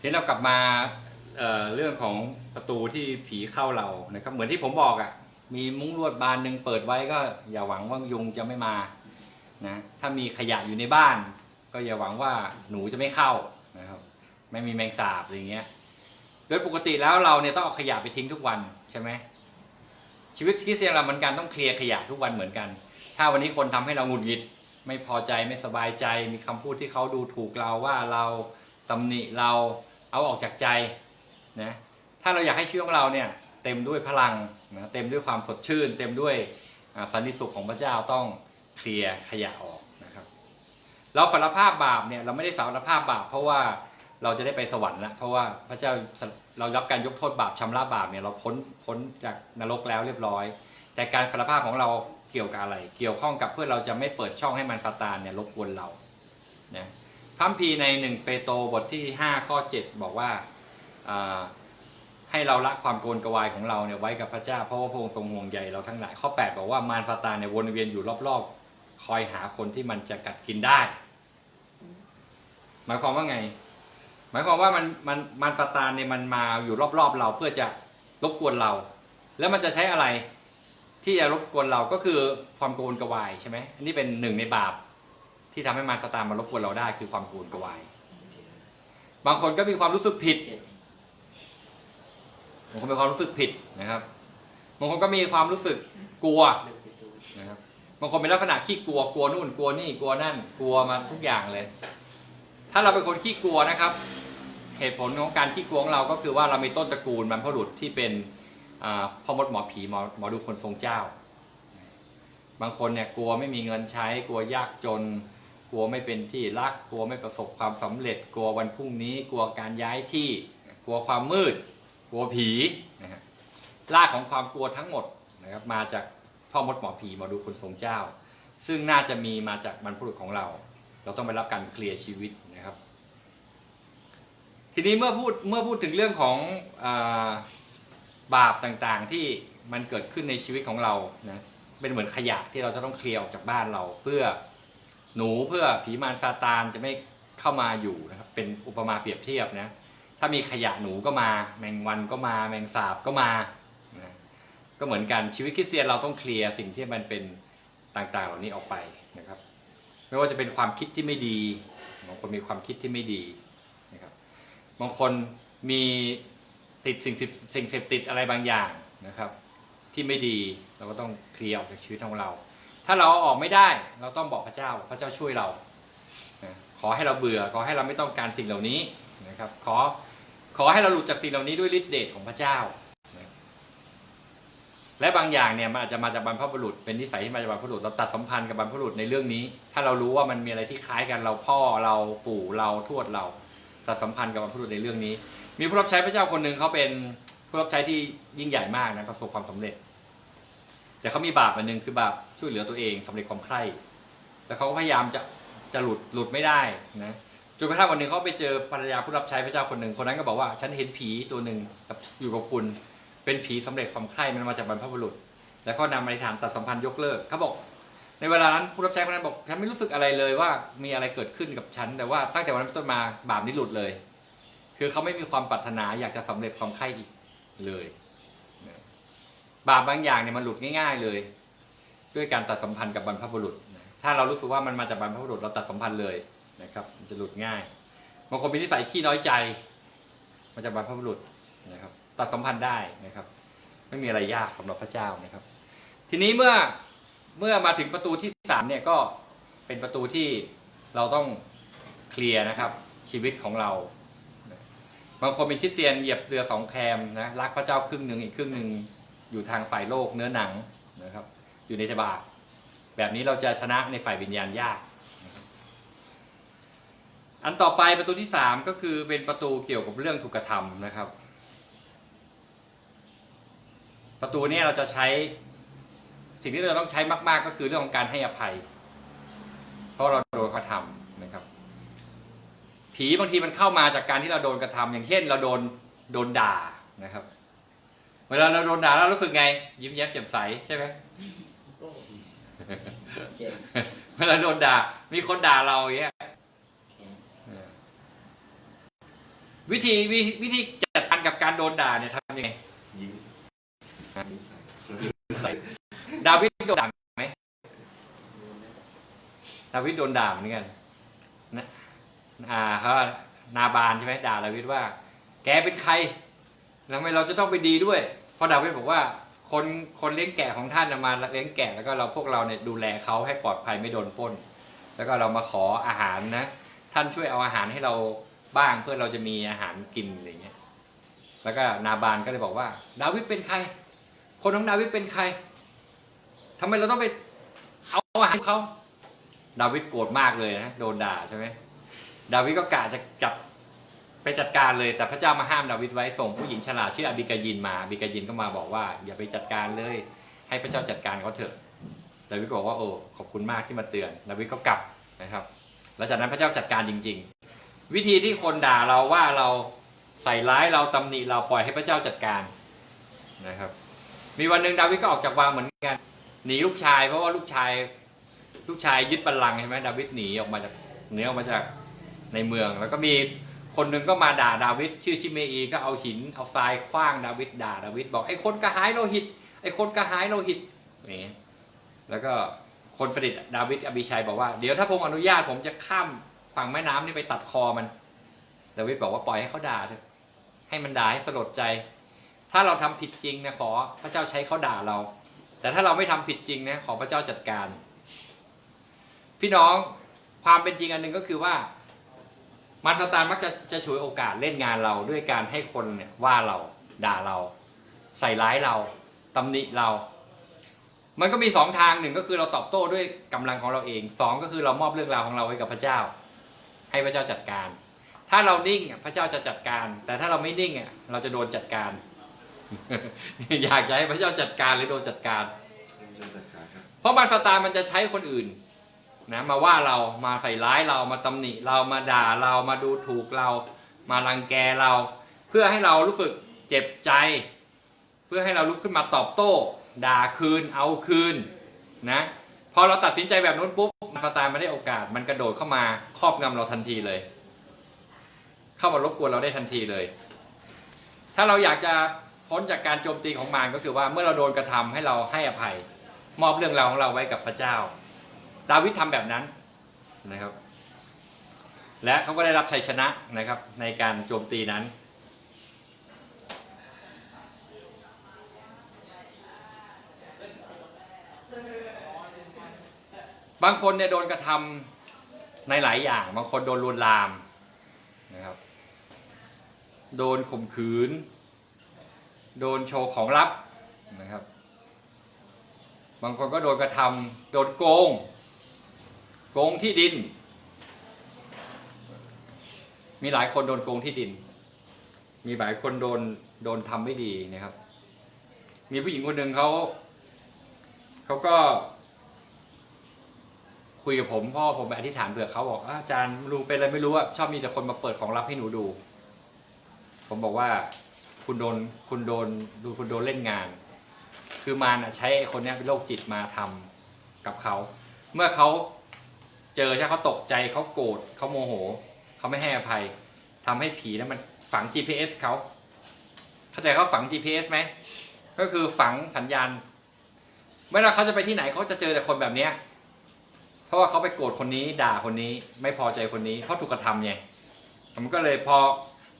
ทีนี้เรากลับมาเอ่อเรื่องของประตูที่ผีเข้าเรานะครับ เหมือนที่ผมบอกอะ่ะ มีมุ้งลวดบานหนึ่งเปิดไว้ก็อย่าหวังว่ายุงจะไม่มานะถ้ามีขยะอยู่ในบ้าน ก็อย่าหวังว่าหนูจะไม่เข้านะครับไม่มีแมงสาบอะไรเงี้ย โดยปกติแล้วเราเนี่ยต้องเอาขยะไปทิ้งทุกวันใช่ไหมชีวิตคริสเตียนเราเหมือนกันต้องเคลียร์ขยะทุกวันเหมือนกัน ถ้าวันนี้คนทำให้เราหงุดหงิด ไม่พอใจไม่สบายใจ มีคำพูดที่เขาดูถูกเราว่าเราตำหนิเรา เอาออกจากใจนะถ้าเราอยากให้ชีวิตของเราเนี่ยเต็มด้วยพลังนะเต็มด้วยความสดชื่น เต็มด้วยสันติสุขของพระเจ้าต้องเคลียร์ขยะออกนะครับ เราสารภาพบาปเนี่ยเราไม่ได้สารภาพบาป เพราะว่าเราจะได้ไปสวรรค์แล้วเพราะว่าพระเจ้าเรารับการยกโทษบาปชำระบาปเนี่ยเราพ้นพ้นจากนรกแล้วเรียบร้อย แต่การสารภาพของเราเกี่ยวกับอะไร เกี่ยวข้องกับเพื่อเราจะไม่เปิดช่องให้มันซาตานเนี่ยรบกวนเรานะ พระคัมภีร์ในหนึ่งเปโตรบทที่ 5 ข้อ 7 บอกว่าให้เราละความโกนกวายของเราเนี่ยไว้กับพระเจ้าเพราะว่าพระองค์ทรงห่วงใยเราทั้งหลายข้อ 8 บอกว่ามารซาตานเนี่ยวนเวียนอยู่รอบๆ คอยหาคนที่มันจะกัดกินได้ หมายความว่าไง หมายความว่ามันมันมันซาตานเนี่ยมันมาอยู่รอบๆ เราเพื่อจะรบกวนเรา แล้วมันจะใช้อะไรที่จะรบกวนเราก็คือความโกนกวายใช่ไหมอันนี้เป็นหนึ่งในบาป ที่ทำให้มารซาตานมารบกวนเราได้คือความโกรนกวาย บางคนก็มีความรู้สึกผิดบางคนมีความรู้สึกผิดนะครับบางคนก็มีความรู้สึกกลัวนะครับบางคนเป็นลักษณะขี้กลัวกลัวนู่นกลัวนี่กลัวนั่น กลัวมาทุกอย่างเลย ถ้าเราเป็นคนขี้กลัวนะครับ เหตุผลของการขี้กลัวของเราก็คือว่าเรามีต้นตระกูลบรรพบุรุษที่เป็นพ่อมดหมอผีหมอหมอดูคนทรงเจ้า บางคนเนี่ยกลัวไม่มีเงินใช้กลัวยากจน กลัวไม่เป็นที่รัก กลัวไม่ประสบความสำเร็จ กลัววันพรุ่งนี้ กลัวการย้ายที่ กลัวความมืด กลัวผีนะฮะรากของความกลัวทั้งหมดนะครับมาจากพ่อมดหมอผีหมอดูคนทรงเจ้า ซึ่งน่าจะมีมาจากบรรพบุรุษของเรา เราต้องไปรับการเคลียร์ชีวิตนะครับ ทีนี้เมื่อพูดเมื่อพูดถึงเรื่องของอบาปต่างๆที่มันเกิดขึ้นในชีวิตของเรานะเป็นเหมือนขยะที่เราจะต้องเคลียร์ออกจากบ้านเราเพื่อ หนูเพื่อผีมารซาตานจะไม่เข้ามาอยู่นะครับ เป็นอุปมาเปรียบเทียบนะ ถ้ามีขยะหนูก็มา แมงวันก็มา แมงสาบก็มานะก็เหมือนกันชีวิตคริสเตียนเราต้องเคลียร์สิ่งที่มันเป็นต่างๆ เหล่านี้ออกไปนะครับ ไม่ว่าจะเป็นความคิดที่ไม่ดีบางคนมีความคิดที่ไม่ดีนะครับบางคนมีติดสิ่งสิ่งเสพติดอะไรบางอย่างนะครับ ที่ไม่ดีเราก็ต้องเคลียร์ออกจากชีวิตของเรา ถ้าเราเอาออกไม่ได้ เราต้องบอกพระเจ้าพระเจ้าช่วยเรา ขอให้เราเบื่อ ขอให้เราไม่ต้องการสิ่งเหล่านี้นะครับ ขอขอให้เราหลุดจากสิ่งเหล่านี้ด้วยฤทธิ์เดชของพระเจ้า และบางอย่างเนี่ยมันอาจจะมาจากบรรพบุรุษ เป็นนิสัยที่มาจากบรรพบุรุษ เราตัดสัมพันธ์กับบรรพบุรุษในเรื่องนี้ ถ้าเรารู้ว่ามันมีอะไรที่คล้ายกันเราพ่อเราปู่เราทวดเรา ตัดสัมพันธ์กับบรรพบุรุษในเรื่องนี้ มีผู้รับใช้พระเจ้าคนหนึ่งเขาเป็นผู้รับใช้ที่ยิ่งใหญ่มากนะประสบความสำเร็จ แต่เขามีบาปอันหนึ่งคือบาปช่วยเหลือตัวเองสำเร็จความใคร่แล้วเขาก็พยายามจะจะหลุดหลุดไม่ได้นะจนกระทั่งวันหนึ่งเขาไปเจอภรรยาผู้รับใช้พระเจ้าคนหนึ่งคนนั้นก็บอกว่าฉันเห็นผีตัวหนึ่งกับอยู่กับคุณ เป็นผีสำเร็จความใคร่มันมาจากบรรพบุรุษ แล้วก็นำมาในฐานตัดสัมพันธ์ยกเลิกเขาบอก ในเวลานั้นผู้รับใช้คนนั้นบอกฉันไม่รู้สึกอะไรเลยว่ามีอะไรเกิดขึ้นกับฉันแต่ว่าตั้งแต่วันนั้นเป็นต้นมาบาปนี้หลุดเลย คือเขาไม่มีความปรารถนาอยากจะสำเร็จความใคร่อีกเลย บาปบางอย่างเนี่ยมันหลุดง่าย ๆเลย ด้วยการตัดสัมพันธ์กับบรรพบุรุษ ถ้าเรารู้สึกว่ามันมาจากบรรพบุรุษเราตัดสัมพันธ์เลยนะครับมันจะหลุดง่ายบางคนมีนิสัยขี้น้อยใจมาจากบรรพบุรุษนะครับ ตัดสัมพันธ์ได้นะครับ ไม่มีอะไรยากสำหรับพระเจ้านะครับ ทีนี้เมื่อเมื่อมาถึงประตูที่สามเนี่ยก็เป็นประตูที่เราต้องเคลียร์นะครับ ชีวิตของเราบางคนเป็นคริสเตียนเหยียบเรือสองแคมนะรักพระเจ้าครึ่งหนึ่งอีกครึ่งหนึ่ง อยู่ทางฝ่ายโลกเนื้อหนังนะครับ อยู่ในทบาแบบนี้เราจะชนะในฝ่ายวิญญาณยาก อันต่อไปประตูที่สามก็คือเป็นประตูเกี่ยวกับเรื่องถูกกระทำนะครับ ประตูนี้เราจะใช้สิ่งที่เราต้องใช้มาก ๆ ก็คือเรื่องของการให้อภัย เพราะเราโดนกระทำนะครับ ผีบางทีมันเข้ามาจากการที่เราโดนกระทำอย่างเช่น เราโดนโดนด่านะครับ เวลาเราโดนด่าเรารู้สึกไง ยิ้มแย้มแจ่มใสใช่ไหมเจ็บเวลาโดนด่า มีคนด่าเราอย่างเงี้ยเออวิธีวิวิธีจัดการกับการโดนด่าเนี่ยทำยังไงยิงยิงใส่ใส่ดาวิดโดนด่าไหมดาวิดโดนด่าเหมือนกันนะอ่าเขานาบานใช่ไหมด่าดาวิดว่า แกเป็นใครแล้วทำไมเราจะต้องไปดีด้วย เพราะดาวิดบอกว่าคนคนเลี้ยงแกะของท่านมาเลี้ยงแกะแล้วก็เราพวกเราเนี่ยดูแลเขาให้ปลอดภัยไม่โดนป้น แล้วก็เรามาขออาหารนะ ท่านช่วยเอาอาหารให้เราบ้างเพื่อเราจะมีอาหารกินอะไรเงี้ย แล้วก็นาบานก็เลยบอกว่า ดาวิดเป็นใคร คนของดาวิดเป็นใครทำไมเราต้องไปเอาอาหารเขา ดาวิดโกรธมากเลยนะโดนด่าใช่ไหมดาวิดก็กะจะจับ ไปจัดการเลยแต่พระเจ้ามาห้ามดาวิดไว้ส่งผู้หญิงฉลาดชื่ออบิกายินมาอบิกายินก็มาบอกว่า อย่าไปจัดการเลย ให้พระเจ้าจัดการเขาเถอะดาวิดบอกว่าโอ้ขอบคุณมากที่มาเตือนดาวิดก็กลับนะครับหลังจากนั้นพระเจ้าจัดการจริง ๆ วิธีที่คนด่าเราว่าเราใส่ร้ายเราตำหนิเราปล่อยให้พระเจ้าจัดการนะครับ มีวันหนึ่งดาวิดก็ออกจากวังเหมือนกันหนีลูกชายเพราะว่าลูกชายลูกชายยึดบัลลังก์ใช่ไหมดาวิดหนีออกมาจากหนีออกมาจากในเมืองแล้วก็มี คนหนึ่งก็มาด่าดาวิดชื่อชิเมอีก็เอาหินเอาทรายคว้างดาวิดด่าดาวิดบอกไอ้คนกระหายโลหิต ไอ้คนกระหายโลหิตนี้แล้วก็คนประดิษฐ์ดาวิดอบิชัยบอกว่าเดี๋ยวถ้าผมอนุญาตผมจะข้ามฝั่งแม่น้ำนี่ไปตัดคอมัน ดาวิดบอกว่าปล่อยให้เขาด่าเถอะให้มันด่าให้สลดใจ ถ้าเราทำผิดจริงนะขอพระเจ้าใช้เขาด่าเรา แต่ถ้าเราไม่ทำผิดจริงนะขอพระเจ้าจัดการ พี่น้องความเป็นจริงอันหนึ่งก็คือว่า มันสตานมักจะจะฉวยโอกาสเล่นงานเราด้วยการให้คนเนี่ยว่าเราด่าเรา ใส่ร้ายเราตำหนิเรา มันก็มีสองทางหนึ่งก็คือเราตอบโต้ด้วยกำลังของเราเองสองก็คือเรามอบเรื่องราวของเราไว้กับพระเจ้า ให้พระเจ้าจัดการ ถ้าเรานิ่งอะพระเจ้าจะจัดการ แต่ถ้าเราไม่นิ่งอะเราจะโดนจัดการ อยากจะให้พระเจ้าจัดการหรือโดนจัดการเรื่องจัดการครับเพราะมันสตานมันจะใช้คนอื่น นะมาว่าเรามาใส่ร้ายเรามาตำหนิเรามาด่าเรามาดูถูกเรา มารังแกเรา เพื่อให้เรารู้สึกเจ็บใจ เพื่อให้เราลุกขึ้นมาตอบโต้ ด่าคืนเอาคืนนะพอเราตัดสินใจแบบนู้นปุ๊บมันตานไม่ได้โอกาส มันกระโดดเข้ามาครอบงำเราทันทีเลย เข้ามารบกวนเราได้ทันทีเลย ถ้าเราอยากจะพ้นจากการโจมตีของมารก็คือว่าเมื่อเราโดนกระทำให้เราให้อภัย มอบเรื่องราวของเราไว้กับพระเจ้า ดาวิดทำแบบนั้นนะครับ และเขาก็ได้รับชัยชนะนะครับในการโจมตีนั้น บางคนเนี่ยโดนกระทำในหลายอย่าง บางคนโดนลวนลามนะครับ โดนข่มขืน โดนโชว์ของลับนะครับ บางคนก็โดนกระทำโดนโกง โกงที่ดิน มีหลายคนโดนโกงที่ดิน มีหลายคนโดนโดนทำไม่ดีนะครับ มีผู้หญิงคนหนึ่งเขาเขาก็ คุยกับผมพ่อผมไปอธิษฐานเผื่อเขาบอกอาจารย์ลุงเป็นอะไรไม่รู้อะชอบมีแต่คนมาเปิดของลับให้หนูดู ผมบอกว่าคุณโดนคุณโดนดูคุณโดนเล่นงาน คือมารน่ะใช้คนนี้เป็นโรคจิตมาทำกับเขา เมื่อเขา เจอใช่เขาตกใจเขาโกรธเขาโมโหเขาไม่ให้อภัยทำให้ผีนั้นมันฝัง GPS เขาเข้าใจเขาฝัง GPS ไหมก็คือฝังสัญญาณเมื่อเขาจะไปที่ไหนเขาจะเจอแต่คนแบบเนี้ยเพราะว่าเขาไปโกรธคนนี้ด่าคนนี้ไม่พอใจคนนี้เพราะถูกกระทำไงมันก็เลยพอ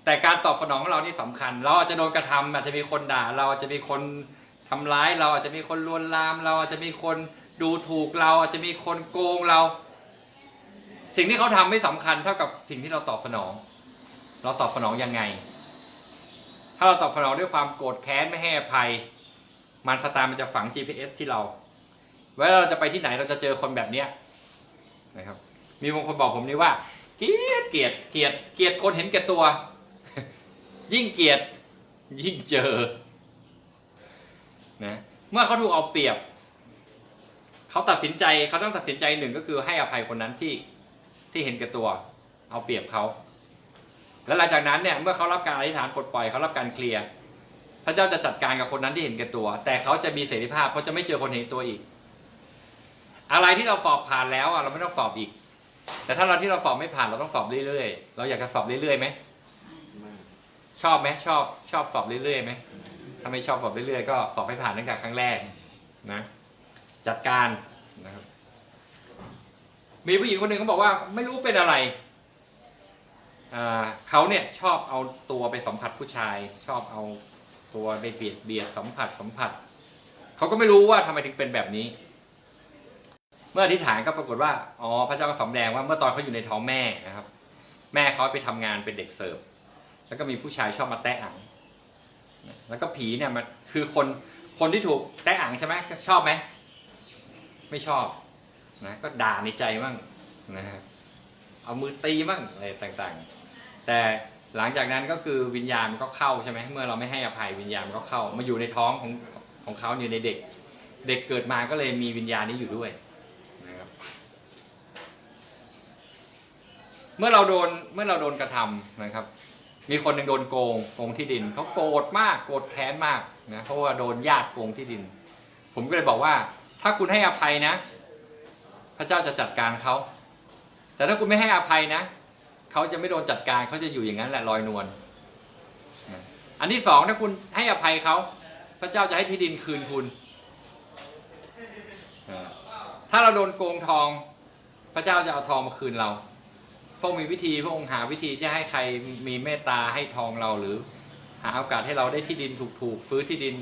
แต่การตอบสนองของเรานี่สำคัญ เราอาจจะโดนกระทำอาจจะมีคนด่า เราอาจจะมีคนทำร้าย เราอาจจะมีคนลวนลาม เราอาจจะมีคนดูถูกเราอาจจะมีคนโกงเรา สิ่งที่เขาทำไม่สำคัญเท่ากับสิ่งที่เราตอบสนอง เราตอบสนองยังไง ถ้าเราตอบสนองด้วยความโกรธแค้นไม่ให้อภัย มันสตาร์มันจะฝัง GPS ที่เราเวลาเราจะไปที่ไหนเราจะเจอคนแบบเนี้ยนะครับ มีบางคนบอกผมนี่ว่า เกลียดเกลียดเกลียดเกลียดคนเห็นแก่ตัว ยิ่งเกลียดยิ่งเจอนะเมื่อเขาถูกเอาเปรียบ เขาตัดสินใจเขาต้องตัดสินใจหนึ่งก็คือให้อภัยคนนั้นที่ ที่เห็นแก่ตัว เอาเปรียบเขา แล้วหลังจากนั้นเนี่ยเมื่อเขารับการอธิษฐานปลดปล่อยเขารับการเคลียร์พระเจ้าจะจัดการกับคนนั้นที่เห็นแก่ตัว แต่เขาจะมีเสรีภาพเพราะจะไม่เจอคนเห็นตัวอีก อะไรที่เราสอบผ่านแล้วอะเราไม่ต้องสอบอีก แต่ถ้าเราที่เราสอบไม่ผ่านเราต้องสอบเรื่อยๆ เราอยากจะสอบเรื่อยๆไหมชอบไหมชอบชอบสอบเรื่อยๆไหมถ้าไม่ชอบสอบเรื่อยๆก็สอบให้ผ่านตั้งแต่ครั้งแรกนะ จัดการนะครับ มีผู้หญิงคนหนึ่งเขาบอกว่าไม่รู้เป็นอะไรเขาเนี่ยชอบเอาตัวไปสัมผัสผู้ชาย ชอบเอาตัวไปเบียดเบียดสัมผัสสัมผัสเขาก็ไม่รู้ว่าทำไมถึงเป็นแบบนี้ เมื่ออธิษฐานก็ปรากฏว่าอ๋อพระเจ้าก็สำแดงว่าเมื่อตอนเขาอยู่ในท้องแม่นะครับ แม่เขาไปทำงานเป็นเด็กเสิร์ฟแล้วก็มีผู้ชายชอบมาแตะอังแล้วก็ผีเนี่ยมันคือคนคนที่ถูกแตะอังใช่ไหมชอบไหมไม่ชอบ นะก็ด่าในใจบ้างนะฮะเอามือตีบ้างอะไรต่างๆ แต่หลังจากนั้นก็คือวิญญาณมันก็เข้าใช่ไหมเมื่อเราไม่ให้อภัยวิญญาณมันก็เข้ามาอยู่ในท้องของของเขาอยู่ในเด็ก เด็กเกิดมาก็เลยมีวิญญาณนี้อยู่ด้วยนะครับเมื่อเราโดนเมื่อเราโดนกระทำนะครับ มีคนหนึ่งโดนโกงโกงที่ดินเขาโกรธมากโกรธแค้นมากนะเพราะว่าโดนญาติโกงที่ดิน ผมก็เลยบอกว่า ถ้าคุณให้อภัยนะ พระเจ้าจะจัดการเขา แต่ถ้าคุณไม่ให้อภัยนะ เขาจะไม่โดนจัดการเขาจะอยู่อย่างนั้นแหละลอยนวลอันที่สองถ้าคุณให้อภัยเขา พระเจ้าจะให้ที่ดินคืนคุณ ถ้าเราโดนโกงทอง พระเจ้าจะเอาทองมาคืนเรา พระองค์มีวิธีพระองค์หาวิธีจะให้ใครมีเมตตาให้ทองเราหรือ หาโอกาสให้เราได้ที่ดินถูกๆซื้อที่ดิน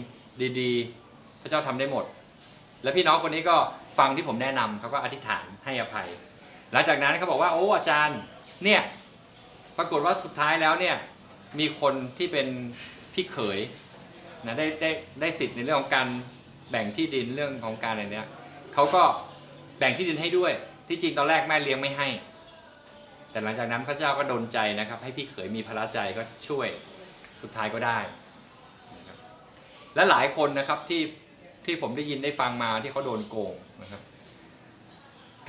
ดี ๆ พระเจ้าทำได้หมด และพี่น้องคนนี้ก็ ฟังที่ผมแนะนำเขาก็อธิษฐานให้อภัย หลังจากนั้นเขาบอกว่าโอ้อาจารย์เนี่ยปรากฏว่าสุดท้ายแล้วเนี่ยมีคนที่เป็นพี่เขยนะได้ได้ได้สิทธิ์ในเรื่องของการแบ่งที่ดินเรื่องของการอะไรเนี้ยเขาก็แบ่งที่ดินให้ด้วย ที่จริงตอนแรกแม่เลี้ยงไม่ให้ แต่หลังจากนั้นพระเจ้าก็ดลใจนะครับ ให้พี่เขยมีพระใจก็ช่วยสุดท้ายก็ได้ และหลายคนนะครับที่ ที่ผมได้ยินได้ฟังมาที่เขาโดนโกงนะครับ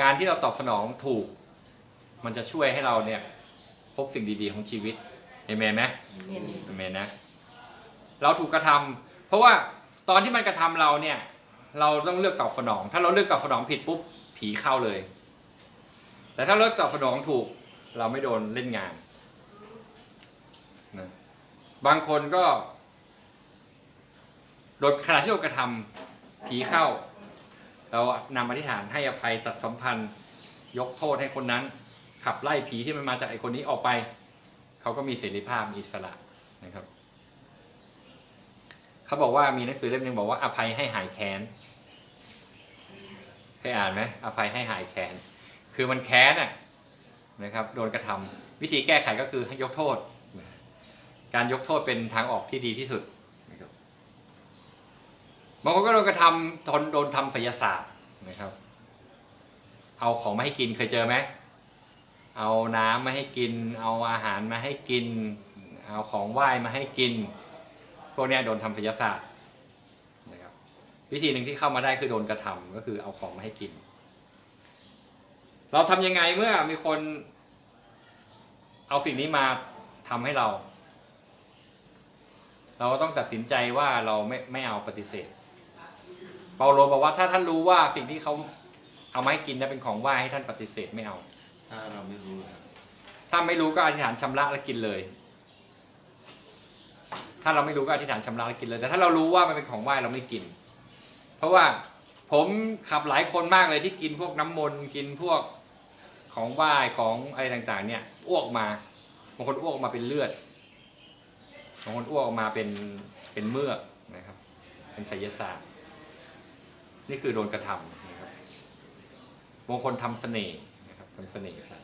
การที่เราตอบสนองถูก มันจะช่วยให้เราเนี่ย พบสิ่งดีๆของชีวิตเห็นไหมเห็นเห็นไหมนะ เราถูกกระทำเพราะว่าตอนที่มันกระทำเราเนี่ย เราต้องเลือกตอบสนอง ถ้าเราเลือกตอบสนองผิดปุ๊บผีเข้าเลย แต่ถ้าเลือกตอบสนองถูก เราไม่โดนเล่นงานนะบางคนก็ โดยขณะที่เรากระทำผีเข้า เรานำอธิษฐานให้อภัยตัดสัมพันธ์ ยกโทษให้คนนั้น ขับไล่ผีที่มันมาจากไอ้คนนี้ออกไป เขาก็มีเสรีภาพมีอิสระนะครับ เขาบอกว่ามีหนังสือเล่มหนึงบอกว่าอภัยให้หายแค้นเคยอ่านไหมอภัยให้หายแค้นคือมันแค้นน่ะนะครับ โดนกระทำวิธีแก้ไขก็คือให้ยกโทษ การยกโทษเป็นทางออกที่ดีที่สุด บางคนก็โดนกระทำทนโดนทำศิลศาสตร์นะครับ เอาของมาให้กินเคยเจอไหมเอาน้ำมาให้กิน เอาอาหารมาให้กิน เอาของไหว้มาให้กิน พวกนี้โดนทำศิลศาสตร์นะครับ วิธีหนึ่งที่เข้ามาได้คือโดนกระทำก็คือเอาของมาให้กิน เราทำยังไงเมื่อมีคน เอาสิ่งนี้มาทำให้เรา เราก็ต้องตัดสินใจว่าเราไม่ไม่เอาปฏิเสธ เปาโลบอกว่าถ้าท่านรู้ว่าสิ่งที่เขาเอามาให้กินนั้นเป็นของไหว้ให้ท่านปฏิเสธไม่เอา ถ้าเราไม่รู้ครับถ้าไม่รู้ก็อธิษฐานชำระแล้วกินเลย ถ้าเราไม่รู้ก็อธิษฐานชำระแล้วกินเลย แต่ถ้าเรารู้ว่ามันเป็นของไหว้เราไม่กิน เพราะว่าผมขับหลายคนมากเลยที่กินพวกน้ำมนต์กินพวกของไหว้ของอะไรต่างๆ เนี่ยอ้วกมาบางคนอ้วกออกมาเป็นเลือดบางคนอ้วกออกมาเป็นเป็นเมือกนะครับ เป็นไสยศาสตร์ นี่คือโดนกระทำนะครับบางคนทำเสน่ห์นะครับทำเสน่ห์ใส่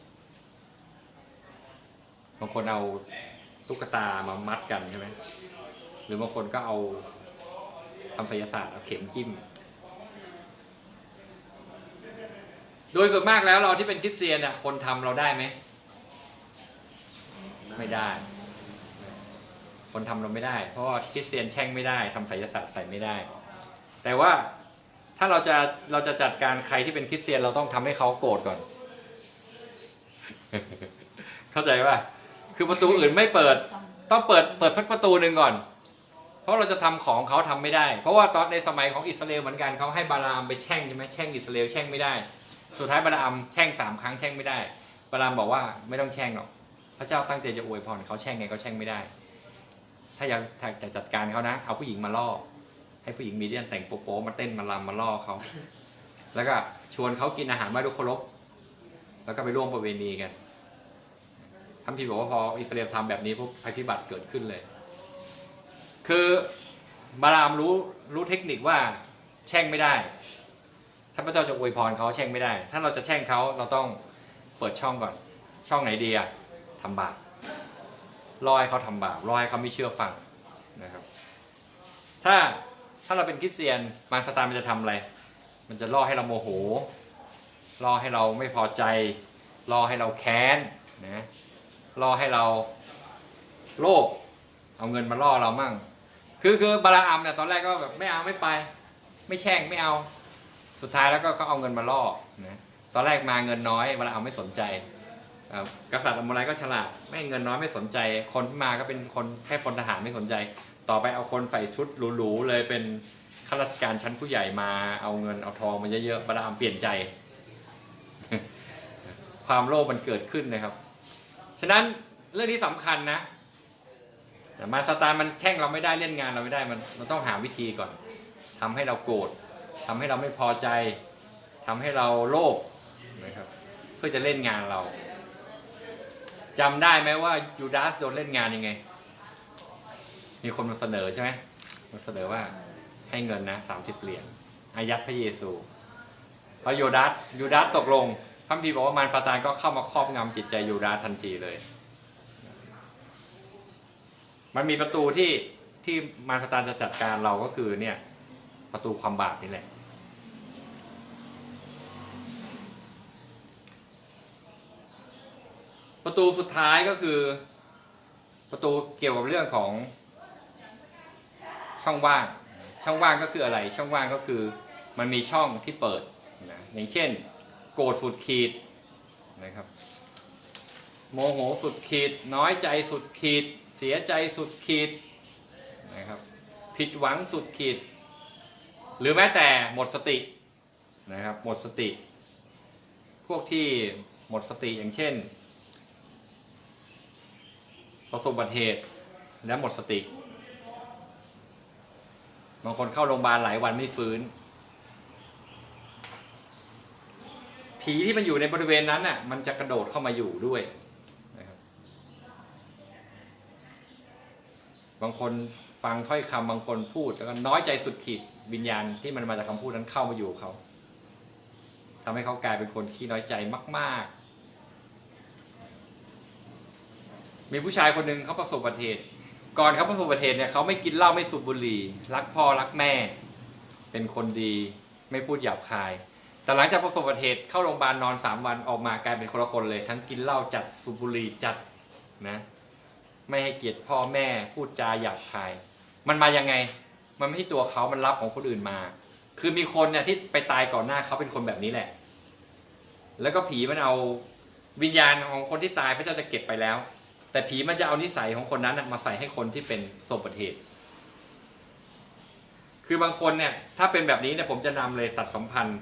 บางคนเอาตุ๊กตามามัดกันใช่ไหมหรือบางคนก็เอาทำไสยศาสตร์เอาเข็มจิ้ม โดยส่วนมากแล้วเราที่เป็นคริสเตียนอะคนทำเราได้ไหม ไม่ได้ คนทำเราไม่ได้ เพราะคริสเตียนแช่งไม่ได้ทำไสยศาสตร์ใส่ไม่ได้ แต่ว่า ถ้าเราจะเราจะจัดการใครที่เป็นคริสเตียนเราต้องทำให้เขาโกรธก่อน เข้าใจป่ะคือประตูอื่นไม่เปิด ต้องเปิดเปิดสักประตูหนึ่งก่อน เพราะเราจะทำของเขาทำไม่ได้ เพราะว่าตอนในสมัยของอิสราเอลเหมือนกันเขาให้บาลามไปแช่งใช่ไหมแช่งอิสราเอลแช่งไม่ได้ สุดท้ายบาลามแช่งสามครั้งแช่งไม่ได้ บาลามบอกว่าไม่ต้องแช่งหรอก พระเจ้าตั้งใจจะอวยพรเขาแช่งไงก็แช่งไม่ได้ ถ้าอยากจะจัดการเขานะ เอาผู้หญิงมาล่อ ให้ผู้หญิงมีเดียนแต่งโป๊ะๆมาเต้นมาลำมาล่อเขา แล้วก็ชวนเขากินอาหารไหว้ทุกเคารพแล้วก็ไปร่วมประเวณีกันท่านพี่บอกว่าพออิสราเอลทำแบบนี้พวกภัยพิบัติเกิดขึ้นเลย คือบารามรู้รู้เทคนิคว่าแช่งไม่ได้ถ้าพระเจ้าจะอวยพรเขาแช่งไม่ได้ ถ้าเราจะแช่งเขาเราต้องเปิดช่องก่อน ช่องไหนดีอะทำบาปรอให้เขาทำบาปรอให้เขาไม่เชื่อฟังนะครับ ถ้าาเราเป็นคริสเตียนมารสตานมันจะทำอะไร มันจะล่อให้เราโมโหล่อให้เราไม่พอใจล่อให้เราแค้นนะล่อให้เราโลภเอาเงินมาล่อเรามั่ง คือคือบาราอัมเนี่ยตอนแรกก็แบบไม่เอาไม่ไป ไม่แช่งไม่เอา สุดท้ายแล้วก็เขาเอาเงินมาล่อนะตอนแรกมาเงินน้อยบาราอัมไม่สนใจกษัตริย์อมไรก็ฉลาดไม่เงินน้อยไม่สนใจ คนที่มาก็เป็นคนแค่พลทหารไม่สนใจ ต่อไปเอาคนใส่ชุดหรูๆเลยเป็นข้าราชการชั้นผู้ใหญ่มาเอาเงินเอาทองมาเยอะๆบาราอัมเปลี่ยนใจ ความโลภมันเกิดขึ้นนะครับ ฉะนั้นเรื่องนี้สำคัญนะ แต่มาสตาร์มันแช่งเราไม่ได้เล่นงานเราไม่ได้มันมันต้องหาวิธีก่อนทำให้เราโกรธทำให้เราไม่พอใจทำให้เราโลภนะครับ เพื่อจะเล่นงานเราจำได้ไหมว่ายูดาสโดนเล่นงานยังไง มีคนมาเสนอใช่ไหมมาเสนอว่าให้เงินนะสามสิบเหรียญอายัดพระเยซูพอยูดาสยูดาสตกลงพระคัมภีบอกว่ามารฟาตานก็เข้ามาครอบงำจิตใจยูดาสทันทีเลย มันมีประตูที่ที่มารซาตานจะจัดการเราก็คือเนี่ยประตูความบาปนี่แหละประตูสุดท้ายก็คือ ประตูเกี่ยวกับเรื่องของ ช่องว่าง ช่องว่างก็คืออะไร ช่องว่างก็คือมันมีช่องที่เปิดนะอย่างเช่น โกรธสุดขีดนะครับ โมโหสุดขีด น้อยใจสุดขีด เสียใจสุดขีดนะครับ ผิดหวังสุดขีด หรือแม้แต่หมดสตินะครับ หมดสติ พวกที่หมดสติอย่างเช่น ประสบอุบัติเหตุและหมดสติ บางคนเข้าโรงพยาบาลหลายวันไม่ฟื้น ผีที่มันอยู่ในบริเวณนั้นน่ะมันจะกระโดดเข้ามาอยู่ด้วยนะครับบางคนฟังถ้อยคำบางคนพูดแล้วก็น้อยใจสุดขีดวิญญาณที่มันมาจากคำพูดนั้นเข้ามาอยู่เขาทำให้เขากลายเป็นคนขี้น้อยใจมาก ๆ มีผู้ชายคนหนึ่งเขาประสบอุบัติเหตุ ก่อนเขาประสบอุบัติเหตุเนี่ยเขาไม่กินเหล้าไม่สูบบุหรี่ รักพ่อรักแม่ เป็นคนดีไม่พูดหยาบคาย แต่หลังจากประสบอุบัติเหตุเข้าโรงพยาบาลนอนสามวันออกมากลายเป็นคนละคนเลย ทั้งกินเหล้าจัดสูบบุหรี่จัดนะไม่ให้เกียรติพ่อแม่พูดจาหยาบคาย มันมายังไง มันไม่ใช่ตัวเขามันรับของคนอื่นมา คือมีคนเนี่ยที่ไปตายก่อนหน้าเขาเป็นคนแบบนี้แหละ แล้วก็ผีมันเอาวิญญาณของคนที่ตายพระเจ้าจะเก็บไปแล้ว แต่ผีมันจะเอานิสัยของคนนั้นมาใส่ให้คนที่เป็นศพอุบัติเหตุ คือบางคนเนี่ย ถ้าเป็นแบบนี้เนี่ยผมจะนำเลยตัดสัมพันธ์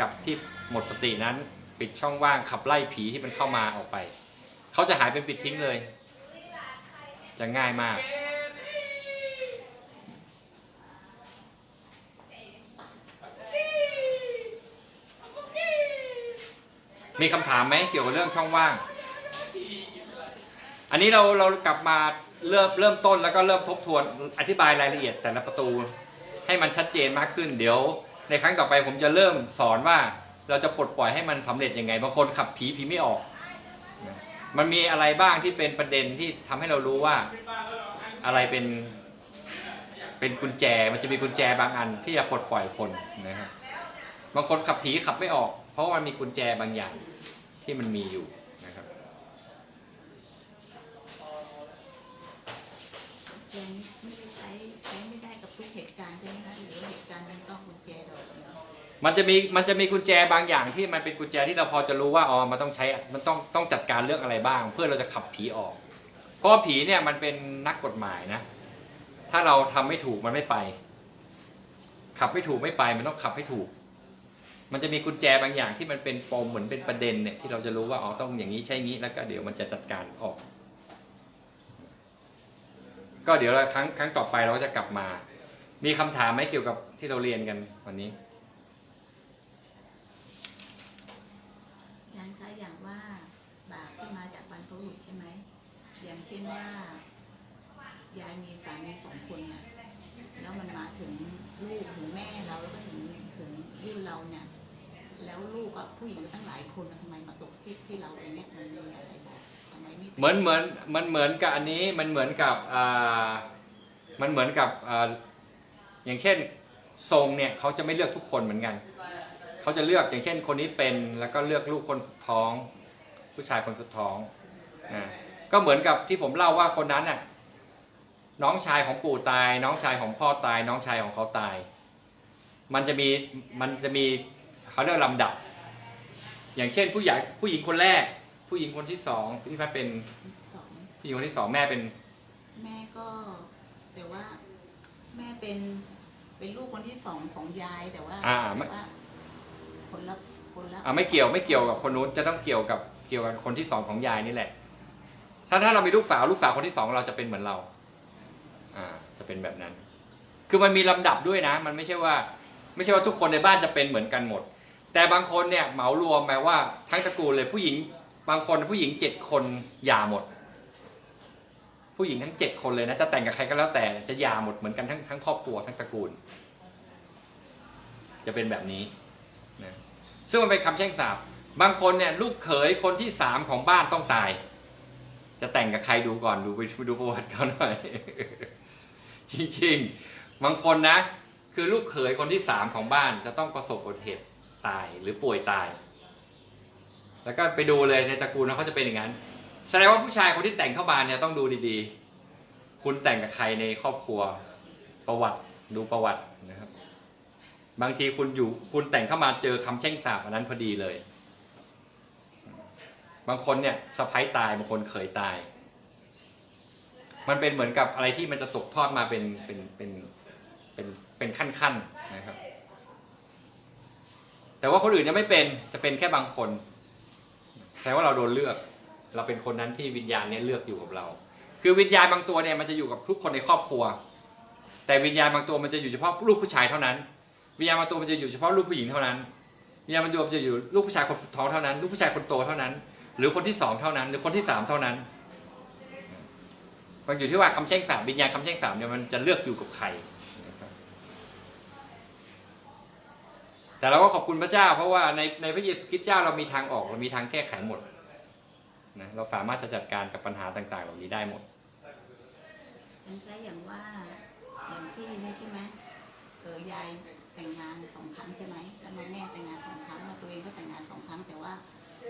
กับที่หมดสตินั้น ปิดช่องว่างขับไล่ผีที่มันเข้ามาออกไป เขาจะหายเป็นปิดทิ้งเลย จะง่ายมากมีคำถามไหมเกี่ยวกับเรื่องช่องว่าง อันนี้เราเรากลับมาเริ่มเริ่มต้นแล้วก็เริ่มทบทวนอธิบายรายละเอียดแต่ละประตูให้มันชัดเจนมากขึ้น เดี๋ยว ในครั้งต่อไปผมจะเริ่มสอนว่าเราจะปลดปล่อยให้มันสำเร็จยังไงบางคนขับผีผีไม่ออก มันมีอะไรบ้างที่เป็นประเด็นที่ทำให้เรารู้ว่าอะไรเป็นเป็นกุญแจมันจะมีกุญแจบางอันที่จะปลดปล่อยคนนะครับบางคนขับผีขับไม่ออก เพราะว่ามันมีกุญแจบางอย่างที่มันมีอยู่นะครับ ยังไม่ได้ใช้ใช้ไม่ได้กับทุกเหตุการณ์ใช่ไหมคะหรือว่าเหตุการณ์มันต้องกุญแจดอกเดียวมันจะมีมันจะมีกุญแจบางอย่างที่มันเป็นกุญแจที่เราพอจะรู้ว่าอ๋อมันต้องใช้มันต้องต้องจัดการเรื่องอะไรบ้าง เพื่อเราจะขับผีออก เพราะว่าผีเนี่ยมันเป็นนักกฎหมายนะ ถ้าเราทำไม่ถูกมันไม่ไป ขับไม่ถูกไม่ไปมันต้องขับให้ถูก มันจะมีกุญแจบางอย่างที่มันเป็นปมเหมือนเป็นประเด็นเนี่ยที่เราจะรู้ว่าอ๋อต้องอย่างนี้ใช่งี้แล้วก็เดี๋ยวมันจะจัดการออก ก็เดี๋ยวเราครั้งครั้งต่อไปเราก็จะกลับมา มีคำถามไหมเกี่ยวกับที่เราเรียนกันวันนี้อาจารย์คะอย่างว่าบาปที่มาจากบรรพบุรุษใช่ไหมอย่างเช่นว่ายายมีสามีสองคนนะแล้วมันมาถึงลูกถึงแม่เราแล้วก็ถึงถึงรุ่นเราเนี่ย แล้วลูกกับผู้หญิงตั้งหลายคนนะทำไมมาตกที่ที่เราเองเนี่ยมันมีอะไร เหมือนเหมือนมันเหมือนกับอันนี้มันเหมือนกับอ่ามันเหมือนกับอ่าอย่างเช่นทรงเนี่ยเขาจะไม่เลือกทุกคนเหมือนกันเขาจะเลือกอย่างเช่น คนนี้เป็นแล้วก็เลือกลูกคนสุดท้อง ผู้ชายคนสุดท้องอ่าก็เหมือนกับที่ผมเล่าว่าคนนั้นน่ะน้องชายของปู่ตาย น้องชายของพ่อตาย น้องชายของเขาตาย มันจะมีมันจะมีเขาเรียกลำดับ อย่างเช่นผู้ใหญ่ผู้หญิงคนแรก ผู้หญิงคนที่สองพี่พัดเป็นสองผู้หญิงคนที่สองแม่เป็นแม่ก็ แต่ว่า แม่เป็นเป็นลูกคนที่สองของยายแต่ว่าอ่าไม่แต่ว่าคนละคนละอ่าไม่เกี่ยวไม่เกี่ยวกับคนนู้นจะต้องเกี่ยวกับเกี่ยวกับคนที่สองของยายนี่แหละ ถ้าถ้าเรามีลูกสาวลูกสาวคนที่สองเราจะเป็นเหมือนเรา อ่า จะเป็นแบบนั้น คือมันมีลำดับด้วยนะ มันไม่ใช่ว่า ไม่ใช่ว่าทุกคนในบ้านจะเป็นเหมือนกันหมด แต่บางคนเนี่ยเหมารวมแปลว่าทั้งตระกูลเลยผู้หญิง บางคนผู้หญิงเจ็ดคนหย่าหมด ผู้หญิงทั้งเจ็ดคนเลยนะจะแต่งกับใครก็แล้วแต่จะหย่าหมดเหมือนกันทั้งทั้งครอบครัวทั้งตระกูล จะเป็นแบบนี้นะซึ่งมันเป็นคำแช่งสาบบางคนเนี่ยลูกเขยคนที่สามของบ้านต้องตาย จะแต่งกับใครดูก่อนดูไปดูประวัติเขาหน่อย จริงๆ บางคนนะ คือลูกเขยคนที่สามของบ้านจะต้องประสบอุบัติเหตุตายหรือป่วยตาย แล้วก็ไปดูเลยในตระกูลนะเขาจะเป็นอย่างนั้น แสดงว่าผู้ชายคนที่แต่งเข้ามาเนี่ยต้องดูดีๆ คุณแต่งกับใครในครอบครัวประวัติดูประวัตินะครับ บางทีคุณอยู่คุณแต่งเข้ามาเจอคำแช่งสาบอันนั้นพอดีเลย บางคนเนี่ยสะพ้ายตายบางคนเขยตาย มันเป็นเหมือนกับอะไรที่มันจะตกทอดมาเป็นเป็นเป็นเป็นเป็นขั้นๆนะครับ แต่ว่าคนอื่นยังไม่เป็นจะเป็นแค่บางคน แสดงว่าเราโดนเลือก เราเป็นคนนั้นที่วิญญาณเนี่ยเลือกอยู่กับเรา คือวิญญาณบางตัวเนี่ยมันจะอยู่กับทุกคนในครอบครัว แต่วิญญาณบางตัวมันจะอยู่เฉพาะลูกผู้ชายเท่านั้น วิญญาณบางตัวมันจะอยู่เฉพาะลูกผู้หญิงเท่านั้น วิญญาณบางตัวมันจะอยู่ลูกผู้ชายคนท้องเท่านั้น ลูกผู้ชายคนโตเท่านั้น หรือคนที่สองเท่านั้น หรือคนที่สามเท่านั้น มันอยู่ที่ว่าคำแช่งสามวิญญาณคำแช่งสามเนี่ยมันจะเลือกอยู่กับใครนะครับ แต่เราก็ขอบคุณพระเจ้า เพราะว่าในในพระเยซูคริสต์เจ้าเรามีทางออกเรามีทางแก้ไขหมดนะเราสามารถจะจัดการกับปัญหาต่าง ๆ เหล่านี้ได้หมดมันก็อย่างว่าอย่างพี่นี่ใช่ไหมเออยายแต่งงานสองครั้งใช่ไหมแล้วมาแม่แต่งงานสองครั้งแล้วตัวเองก็แต่งงานสองครั้ง แต่ว่า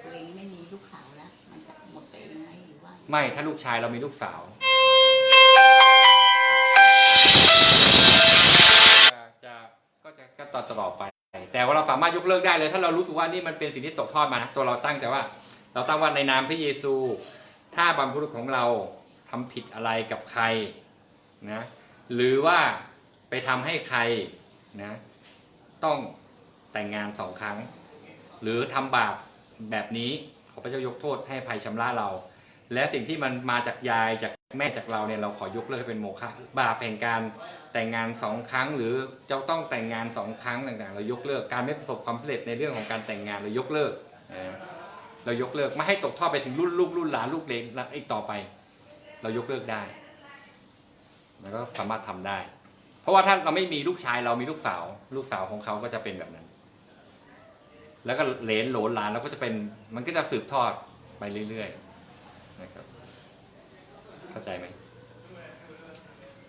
ตัวเองไม่มีลูกสาวแล้ว มันจะหมดไปเองไหมหรือว่า ไม่ถ้าลูกชายเรามีลูกสาวจะจะก็จะก็ต่อตลอดไป แต่ว่าเราสามารถยกเลิกได้เลย ถ้าเรารู้สึกว่านี่มันเป็นสิ่งที่ตกทอดมานะตัวเราตั้งแต่ว่า เราตั้งว่าในนามพระเยซู ถ้าบรรพบุรุษของเราทำผิดอะไรกับใครนะหรือว่าไปทำให้ใครนะต้องแต่งงานสองครั้ง หรือทำบาปแบบนี้ขอพระเจ้ายกโทษให้ภัยชำระเรา และสิ่งที่มันมาจากยายจากแม่จากเราเนี่ยเราขอยกเลิกให้เป็นโมฆะบาปแห่งการ แต่งงานสองครั้งหรือจะต้องแต่งงานสองครั้งต่างๆ เรายกเลิกการไม่ประสบความสำเร็จในเรื่องของการแต่งงานเรายกเลิกนะเรายกเลิกไม่ให้ตกทอดไปถึงรุ่นลูกรุ่นหลานลูกเล็กและอีกต่อไป เรายกเลิกได้แล้วก็สามารถทำได้ เพราะว่าถ้าเราไม่มีลูกชายเรามีลูกสาว ลูกสาวของเขาก็จะเป็นแบบนั้น แล้วก็เลนโหลนหลานเราก็จะเป็นมันก็จะสืบทอดไปเรื่อยๆนะครับ เข้าใจไหม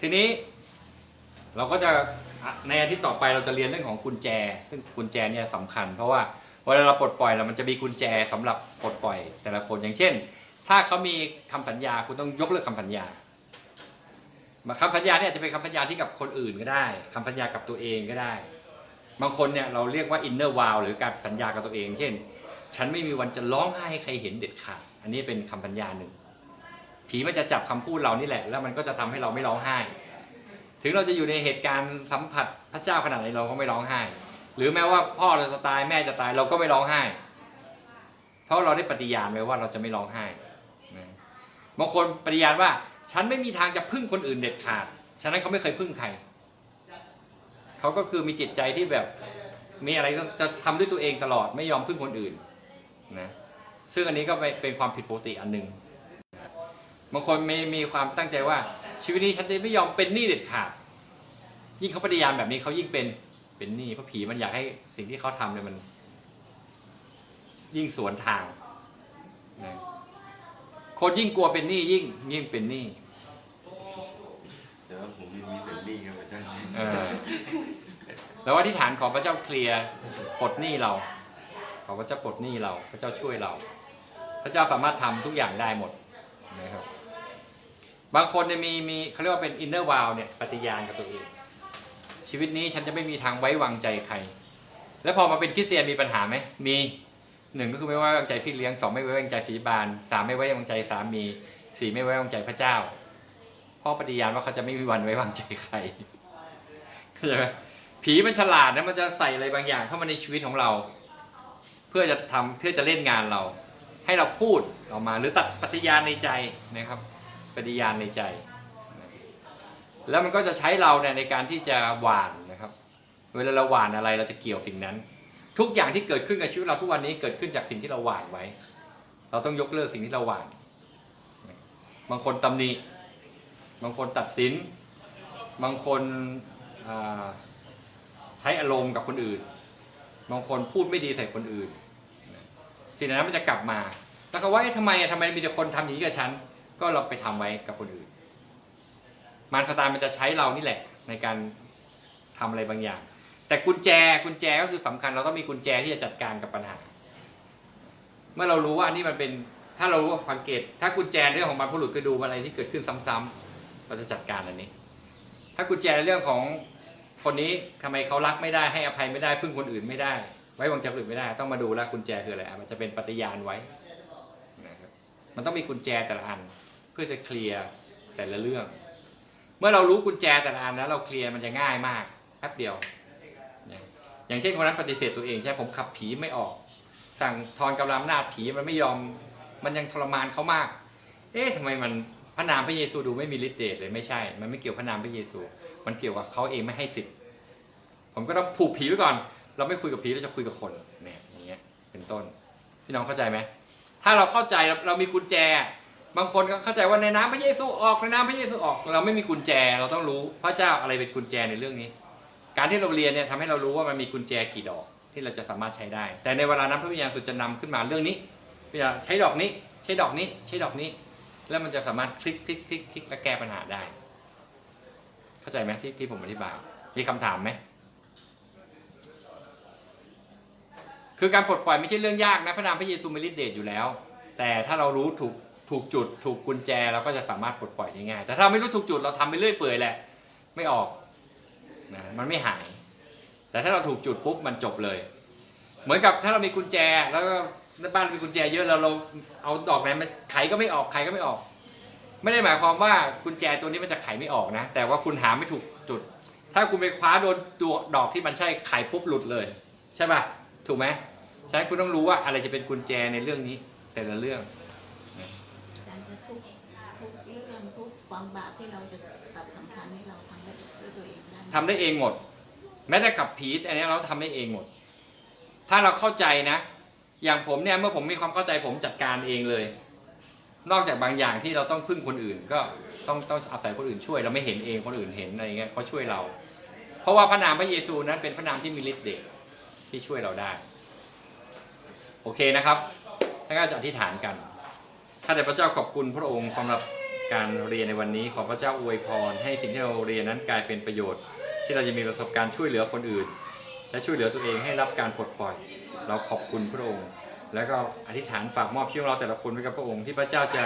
ทีนี้ เราก็จะในอาทิตย์ต่อไปเราจะเรียนเรื่องของกุญแจ ซึ่งกุญแจเนี่ยสำคัญ เพราะว่าเวลาเราปลดปล่อยเรามันจะมีกุญแจสำหรับปลดปล่อย แต่ละคนอย่างเช่น ถ้าเขามีคำสัญญาคุณต้องยกเลิกคำสัญญาคำสัญญาเนี่ยจะเป็นคำสัญญาที่กับคนอื่นก็ได้คำสัญญากับตัวเองก็ได้ บางคนเนี่ยเราเรียกว่า inner vow หรือการสัญญากับตัวเอง เช่น ฉันไม่มีวันจะร้องไห้ให้ใครเห็นเด็ดขาดอันนี้เป็นคำสัญญาหนึ่งผีมันจะจับคำพูดเรานี่แหละ แล้วมันก็จะทำให้เราไม่ร้องไห้ ถึงเราจะอยู่ในเหตุการณ์สัมผัสพระเจ้าขนาดไหนเราก็ไม่ร้องไห้ หรือแม้ว่าพ่อเราจะตายแม่จะตายเราก็ไม่ร้องไห้ เพราะเราได้ปฏิญาณไว้ว่าเราจะไม่ร้องไห้นะบางคนปฏิญาณว่า ฉันไม่มีทางจะพึ่งคนอื่นเด็ดขาด ฉะนั้นเขาไม่เคยพึ่งใคร เขาก็คือมีจิตใจที่แบบมีอะไรจะทำด้วยตัวเองตลอดไม่ยอมพึ่งคนอื่นนะซึ่งอันนี้ก็เป็นความผิดปกติอันหนึ่งบางคนมีมีความตั้งใจว่า ชีวิตนี้ฉันจะไม่ยอมเป็นหนี้เด็ดขาด ยิ่งเขาปฏิญาณแบบนี้เขายิ่งเป็นเป็นหนี้เพราะผีมันอยากให้สิ่งที่เขาทำเนี่ยมัน ยิ่งสวนทางนะคนยิ่งกลัวเป็นหนี้ยิ่ง ยิ่งเป็นหนี้แต่ว่าผมมีมีแต่หนี้ครับอาจารย์เออแล้วว่าที่ฐานขอพระเจ้าเคลียร์ปลดหนี้เราขอพระเจ้าปลดหนี้เรา พระเจ้าช่วยเรา พระเจ้าสามารถทำทุกอย่างได้หมดนะครับ บางคนเนี่ยมีมีเขาเรียกว่าเป็นอินเนอร์วาวเนี่ยปฏิญาณกับตัวเอง ชีวิตนี้ฉันจะไม่มีทางไว้วางใจใคร แล้วพอมาเป็นคริสเตียนมีปัญหาไหมมีหนึ่งก็คือไม่ไว้วางใจพี่เลี้ยงสองไม่ไว้วางใจศีบาลสามไม่ไว้วางใจสามีสี่ไม่ไว้วางใจพระเจ้าพ่อปฏิญาณว่าเขาจะไม่มีวันไว้วางใจใครเข้าใจไหมผีมันฉลาดนะมันจะใส่อะไรบางอย่างเข้ามาในชีวิตของเรา เพื่อจะทำเพื่อจะเล่นงานเรา ให้เราพูดออกมาหรือตัดปฏิญาณในใจนะครับ ปฏิญาณในใจ แล้วมันก็จะใช้เราเนี่ยในการที่จะหวานนะครับ เวลาเราหวานอะไรเราจะเกี่ยวสิ่งนั้น ทุกอย่างที่เกิดขึ้นกับชีวิตเราทุกวันนี้เกิดขึ้นจากสิ่งที่เราหวานไว้ เราต้องยกเลิกสิ่งที่เราหวาน บางคนตำหนิ บางคนตัดสิน บางคนใช้อารมณ์กับคนอื่น บางคนพูดไม่ดีใส่คนอื่น สิ่งนั้นมันจะกลับมา แล้วก็ว่าทำไมทำไมมีแต่คนทำอย่างนี้กับฉัน ก็เราไปทำไว้กับคนอื่น มารสตานมันจะใช้เรานี่แหละ ในการทำอะไรบางอย่าง แต่กุญแจกุญแจก็คือสำคัญเราต้องมีกุญแจที่จะจัดการกับปัญหา เมื่อเรารู้ว่าอันนี้มันเป็นถ้าเรารู้ว่าสังเกต ถ้ากุญแจเรื่องของบรรพบุรุษก็ดูอะไรที่เกิดขึ้นซ้ำๆเราจะจัดการอันนี้ ถ้ากุญแจเรื่องของคนนี้ทำไมเขารักไม่ได้ให้อภัยไม่ได้พึ่งคนอื่นไม่ได้ ไว้วางใจคนอื่นไม่ได้ต้องมาดูแล้วกุญแจคืออะไรมันจะเป็นปฏิญาณไว้นะครับมันต้องมีกุญแจแต่ละอัน พื่อจะเคลียร์แต่ละเรื่อง เมื่อเรารู้กุญแจแต่ละอันแล้วเราเคลียร์มันจะง่ายมากแป๊บเดียว อย่างเช่นคนนั้นปฏิเสธตัวเองใช่ผมขับผีไม่ออก สั่งทอนกำลังนาผีมันไม่ยอม มันยังทรมานเขามาก เอ๊ะทำไมมันพระนามพระเยซูดูไม่มีฤทธิ์เดชเลยไม่ใช่ มันไม่เกี่ยวพระนามพระเยซู มันเกี่ยวกับเขาเองไม่ให้สิทธิ์ ผมก็ต้องผูกผีไว้ก่อน เราไม่คุยกับผีเราจะคุยกับคนเนี่ยอย่างเงี้ยเป็นต้น พี่น้องเข้าใจไหมถ้าเราเข้าใจเรามีกุญแจ บางคนก็เข้าใจว่าในน้ำพระเยซูออกในน้ำพระเยซูออก เราไม่มีกุญแจเราต้องรู้พระเจ้าอะไรเป็นกุญแจในเรื่องนี้ การที่เราเรียนเนี่ยทำให้เรารู้ว่ามันมีกุญแจกี่ดอกที่เราจะสามารถใช้ได้ แต่ในเวลานั้นพระวิญญาณสุดจะนำขึ้นมาเรื่องนี้ใช้ดอกนี้ ใช้ดอกนี้ ใช้ดอกนี้ แล้วมันจะสามารถคลิกคลิกคลิกคลิกและแก้ปัญหาได้ เข้าใจไหมที่ที่ผมอธิบายมีคำถามไหมคือการปลดปล่อยไม่ใช่เรื่องยากนะพระนามพระเยซูมีฤทธิ์เดชอยู่แล้ว แต่ถ้าเรารู้ถูก ถูกจุดถูกกุญแจเราก็จะสามารถปลดปล่อยได้ง่ายแต่ถ้าไม่รู้ถูกจุดเราทำไปเรื่อยเปื่อยแหละ ไม่ออกนะมันไม่หาย แต่ถ้าเราถูกจุดปุ๊บมันจบเลย เหมือนกับถ้าเรามีกุญแจแล้วก็ในบ้านมีกุญแจเยอะแล้วเราเอาดอกไหนมาไขก็ไม่ออกไขก็ไม่ออก ไม่ได้หมายความว่ากุญแจตัวนี้มันจะไขไม่ออกนะ แต่ว่าคุณหาไม่ถูกจุด ถ้าคุณไปคว้าโดนตัวดอกที่มันใช่ไขปุ๊บหลุดเลย ใช่ป่ะถูกไหมฉะนั้นคุณต้องรู้ว่าอะไรจะเป็นกุญแจในเรื่องนี้แต่ละเรื่อง การจะทุกทุกเรื่องทุก ความบาปที่เราจะตัดสัมพันธ์ให้เราทำได้ด้วยตัวเองได้ทำได้เองหมด แม้แต่กับผีอันนี้เราทำได้เองหมด ถ้าเราเข้าใจนะ อย่างผมเนี่ยเมื่อผมมีความเข้าใจผมจัดการเองเลย นอกจากบางอย่างที่เราต้องพึ่งคนอื่น ก็ต้องต้องอาศัยคนอื่นช่วยเราไม่เห็นเองคนอื่นเห็นอะไรเงี้ยเขาช่วยเรา เพราะว่าพระนามพระเยซูนั้นเป็นพระนามที่มีฤทธิ์เดชที่ช่วยเราได้ โอเคนะครับท่านก็จะอธิษฐานกันข้าแต่พระเจ้าขอบคุณพระองค์สำหรับ การเรียนในวันนี้ขอพระเจ้าอวยพร ให้สิ่งที่เราเรียนนั้นกลายเป็นประโยชน์ ที่เราจะมีประสบการณ์ช่วยเหลือคนอื่น และช่วยเหลือตัวเองให้รับการปลดปล่อย เราขอบคุณพระองค์ แล้วก็อธิษฐานฝากมอบชีวิตขอเราแต่ละคนไว้กับพระองค์ที่พระเจ้าจะ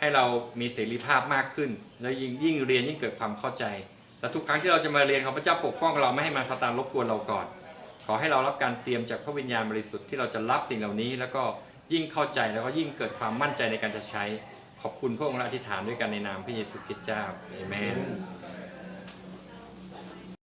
ให้เรามีเสรีภาพมากขึ้น แล้วยิ่งยิ่งเรียนยิ่งเกิดความเข้าใจ และทุกครั้งที่เราจะมาเรียนขอพระเจ้าปกป้องเราไม่ให้มันสตานรบกวนเราก่อน ขอให้เรารับการเตรียมจากพระวิญญาณบริสุทธิ์ที่เราจะรับสิ่งเหล่านี้ แล้วก็ยิ่งเข้าใจแล้วก็ยิ่งเกิดความมั่นใจในการจะใช้ ขอบคุณพระองค์และอธิษฐานด้วยกันในนามพระเยซูคริสต์เจ้าเอเมน